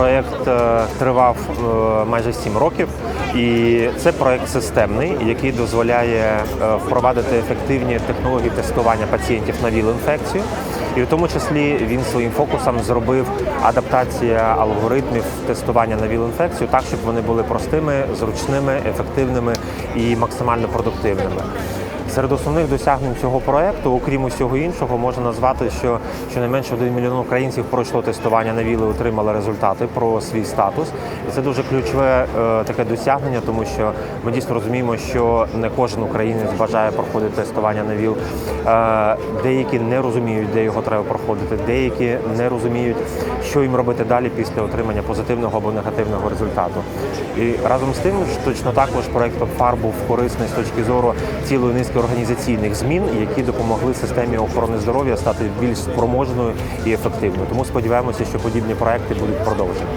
Проєкт е, тривав е, майже 7 років, і це проєкт системний, який дозволяє е, впровадити ефективні технології тестування пацієнтів на ВІЛ-інфекцію. І в тому числі він своїм фокусом зробив адаптація алгоритмів тестування на ВІЛ-інфекцію так, щоб вони були простими, зручними, ефективними і максимально продуктивними. Серед основних досягнень цього проекту, окрім усього іншого, можна назвати, що щонайменше 1 мільйон українців пройшло тестування на ВІЛ і отримали результати про свій статус. І це дуже ключове е, таке досягнення, тому що ми дійсно розуміємо, що не кожен українець бажає проходити тестування на ВІЛ. Е, деякі не розуміють, де його треба проходити, деякі не розуміють, що їм робити далі після отримання позитивного або негативного результату. І разом з тим, точно також проект ПЕПФАР був корисний з точки зору цілої низки організаційних змін, які допомогли системі охорони здоров'я стати більш спроможною і ефективною. Тому сподіваємося, що подібні проекти будуть продовжені.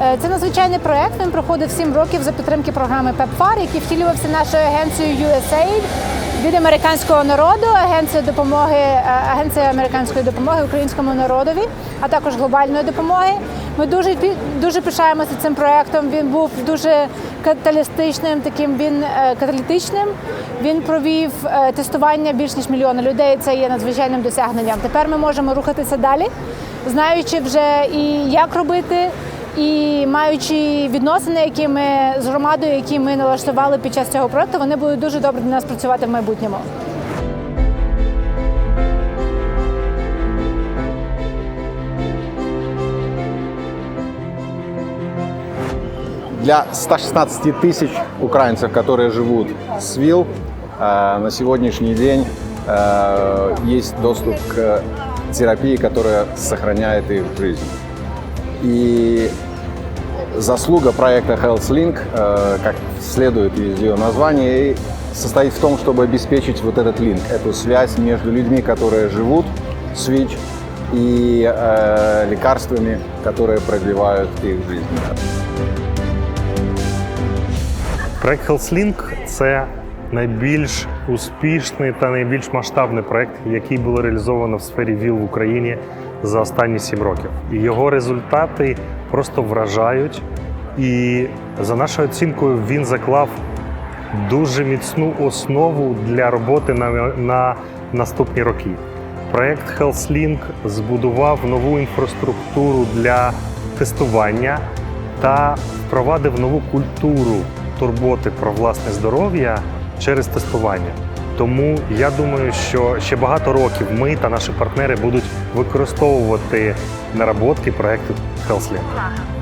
Е, Це надзвичайний проект. Він проходив 7 років за підтримки програми PEPFAR, який втілювався нашою агенцією USAID від американського народу, агенція допомоги, е, агенція американської допомоги українському народові, а також глобальної допомоги. Ми дуже дуже пишаємося цим проектом. Він був дуже каталістичним, таким він е, каталітичним. Він провів е, тестування більш ніж мільйона людей. Це є надзвичайним досягненням. Тепер ми можемо рухатися далі, знаючи вже і як робити. І маючи відносини, які ми з громадою, які ми налаштували під час цього проекту, вони будуть дуже добре для нас працювати в майбутньому. Для 116 тысяч украинцев, которые живут с ВИЛ, э, на сегодняшний день э, есть доступ к терапии, которая сохраняет их жизнь. И заслуга проекта HealthLink, э, как следует из ее названия, и состоит в том, чтобы обеспечить вот этот линк, эту связь между людьми, которые живут с ВИЧ, и э, лекарствами, которые продлевают их жизнь. Проект HealthLink – це найбільш успішний та найбільш масштабний проект, який було реалізовано в сфері ВІЛ в Україні за останні сім років. І його результати просто вражають. І за нашою оцінкою він заклав дуже міцну основу для роботи на, на наступні роки. Проект HealthLink збудував нову інфраструктуру для тестування та впровадив нову культуру турботи про власне здоров'я через тестування. Тому я думаю, що ще багато років ми та наші партнери будуть використовувати наработки проекту HealthLink.